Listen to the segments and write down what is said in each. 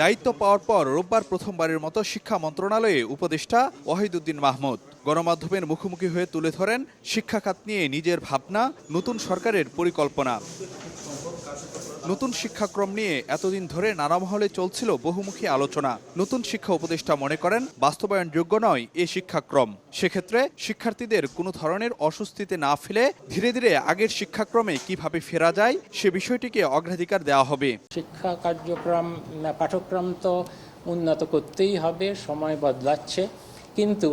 দায়িত্ব পাওয়ার পর রোববার প্রথমবারের মতো শিক্ষা মন্ত্রণালয়ে উপদেষ্টা ওয়াহিদুদ্দিন মাহমুদ গণমাধ্যমের মুখোমুখি হয়ে তুলে ধরেন শিক্ষা খাত নিয়ে নিজের ভাবনা, নতুন সরকারের পরিকল্পনা। নতুন শিক্ষাক্রম নিয়ে এতদিন ধরে নানা মহলে চলছিল বহুমুখী আলোচনা। নতুন শিক্ষা উপদেষ্টা মনে করেন, বাস্তবায়নযোগ্য নয় এ শিক্ষাক্রম। সেক্ষেত্রে শিক্ষার্থীদের কোনো ধরনের অস্বস্তিতে না ফেলে ধীরে ধীরে আগের শিক্ষাক্রমে কীভাবে ফেরা যায়, সে বিষয়টিকে অগ্রাধিকার দেওয়া হবে। শিক্ষা কার্যক্রম পাঠ্যক্রম তো উন্নত করতেই হবে, সময় বদলাচ্ছে। কিন্তু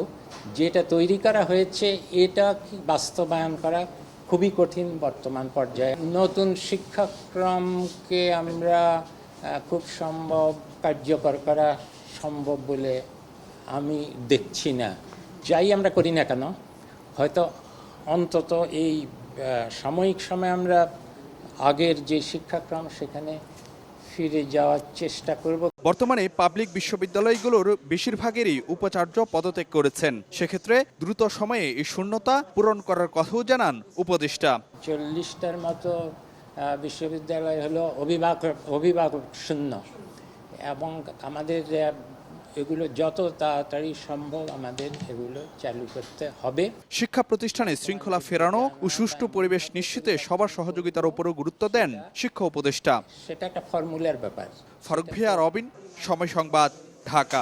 যেটা তৈরি করা হয়েছে, এটা বাস্তবায়ন করা খুবই কঠিন বর্তমান পর্যায়ে। নতুন শিক্ষাক্রমকে আমরা খুব সম্ভব, কার্যকর করা সম্ভব বলে আমি দেখছি না। যাই আমরা করি না কেন, হয়তো অন্তত এই সাময়িক সময়ে আমরা আগের যে শিক্ষাক্রম সেখানে ফিরে যাওয়ার চেষ্টা করব। বর্তমানে পাবলিক বিশ্ববিদ্যালয়গুলোর বেশিরভাগেরই উপাচার্য পদত্যাগ করেছেন। সেক্ষেত্রে দ্রুত সময়ে এই শূন্যতা পূরণ করার কথাও জানান উপদেষ্টা। চল্লিশটার মতো বিশ্ববিদ্যালয় হলো অভিভাবক অভিভাবক শূন্য। এবং আমাদের এগুলো যত তাড়াতাড়ি সম্ভব আমাদের এগুলো চালু করতে হবে। শিক্ষা প্রতিষ্ঠানে শৃঙ্খলা ফেরানো ও সুষ্ঠু পরিবেশ নিশ্চিতে সবার সহযোগিতার উপরও গুরুত্ব দেন শিক্ষা উপদেষ্টা। সেটা একটা ফর্মুলার ব্যাপার। ফারুক ভিয়া রবিন সময় সংবাদ ঢাকা।